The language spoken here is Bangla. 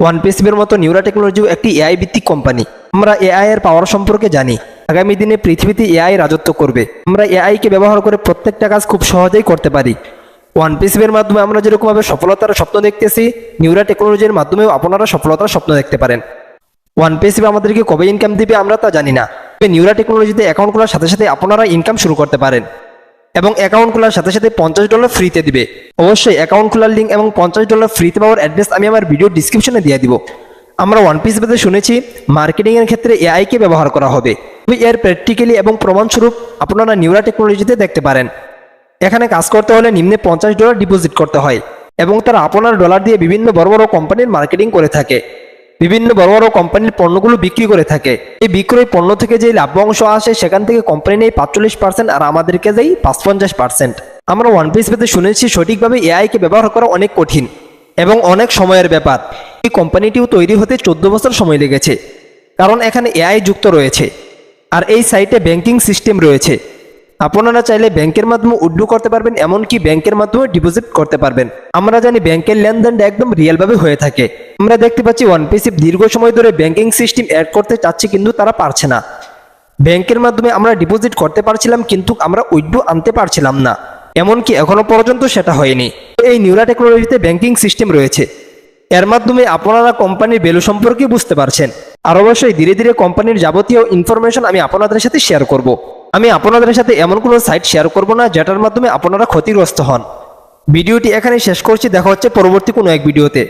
ওয়ান পিসিবের মতো নিউরা টেকনোলজিও একটি এআই ভিত্তিক কোম্পানি আমরা এআই এর পাওয়ার সম্পর্কে জানি। আগামী দিনে পৃথিবীতে এআই রাজত্ব করবে। আমরা এআই কে ব্যবহার করে প্রত্যেকটা কাজ খুব সহজেই করতে পারি। ওয়ান পিসিবের মাধ্যমে আমরা যেরকমভাবে সফলতার স্বপ্ন দেখতেছি নিউরা টেকনোলজির মাধ্যমেও আপনারা সফলতার স্বপ্ন দেখতে পারেন। ওয়ান পেসিভ আমাদেরকে কবে ইনকাম দিবে আমরা তা জানি না। নিউরা টেকনোলজিতে অ্যাকাউন্ট খোলার সাথে সাথে আপনারা ইনকাম শুরু করতে পারেন। এবং অ্যাকাউন্ট খোলার সাথে সাথে পঞ্চাশ ডলার ফ্রিতে দিবে। অবশ্যই অ্যাকাউন্ট খোলার লিঙ্ক এবং পঞ্চাশ ডলার ফ্রিতে পাওয়ার অ্যাড্রেস আমি আমার ভিডিও ডিসক্রিপশনে দিয়ে দিব। আমরা ওয়ান পিস বেদে শুনেছি মার্কেটিংয়ের ক্ষেত্রে এআইকে ব্যবহার করা হবে। এর প্র্যাকটিক্যালি এবং প্রমাণস্বরূপ আপনারা নিউরা টেকনোলজিতে দেখতে পারেন। এখানে কাজ করতে হলে নিম্নে পঞ্চাশ ডলার ডিপোজিট করতে হয় এবং তারা আপনার ডলার দিয়ে বিভিন্ন বড় বড় কোম্পানির মার্কেটিং করে থাকে। বিভিন্ন বড় বড় কোম্পানির পণ্যগুলো বিক্রি করে থাকে। এই বিক্রয় পণ্য থেকে যে লাভ অংশ আসে, সেখান থেকে কোম্পানি নেই পাঁচচল্লিশ পার্সেন্ট আর আমাদেরকে দেয় পাঁচ পঞ্চাশ পার্সেন্ট আমরা ওয়ান পিস পেতে শুনেছি সঠিকভাবে এআইকে ব্যবহার করা অনেক কঠিন এবং অনেক সময়ের ব্যাপার। এই কোম্পানিটিও তৈরি হতে চোদ্দ বছর সময় লেগেছে। কারণ এখানে এআই যুক্ত রয়েছে। আর এই সাইটে ব্যাংকিং সিস্টেম রয়েছে। আপনারা চাইলে ব্যাংকের মাধ্যমে উড্ডু করতে পারবেন, এমনকি ব্যাংকের মাধ্যমে ডিপোজিট করতে পারবেন। আমরা জানি ব্যাংকের লেনদেনটা একদম রিয়েলভাবে হয়ে থাকে। আমরা দেখতে পাচ্ছি ওয়ান পিসিপ দীর্ঘ সময় ধরে ব্যাংকিং সিস্টেম অ্যাড করতে চাচ্ছি, কিন্তু তারা পারছে না। ব্যাংকের মাধ্যমে আমরা ডিপোজিট করতে পারছিলাম, কিন্তু আমরা উইড্রো আনতে পারছিলাম না। এমনকি এখনও পর্যন্ত সেটা হয়নি। এই নিউরা টেকনোলজিতে ব্যাংকিং সিস্টেম রয়েছে। এর মাধ্যমে আপনারা কোম্পানির ভ্যালু সম্পর্কে বুঝতে পারছেন। আর অবশ্যই ধীরে ধীরে কোম্পানির যাবতীয় ইনফরমেশন আমি আপনাদের সাথে শেয়ার করব। আমি আপনাদের সাথে এমন কোনো সাইট শেয়ার করব না, যেটার মাধ্যমে আপনারা ক্ষতিগ্রস্ত হন। ভিডিওটি এখানে শেষ করছি, দেখা হচ্ছে পরবর্তী কোনো এক ভিডিওতে।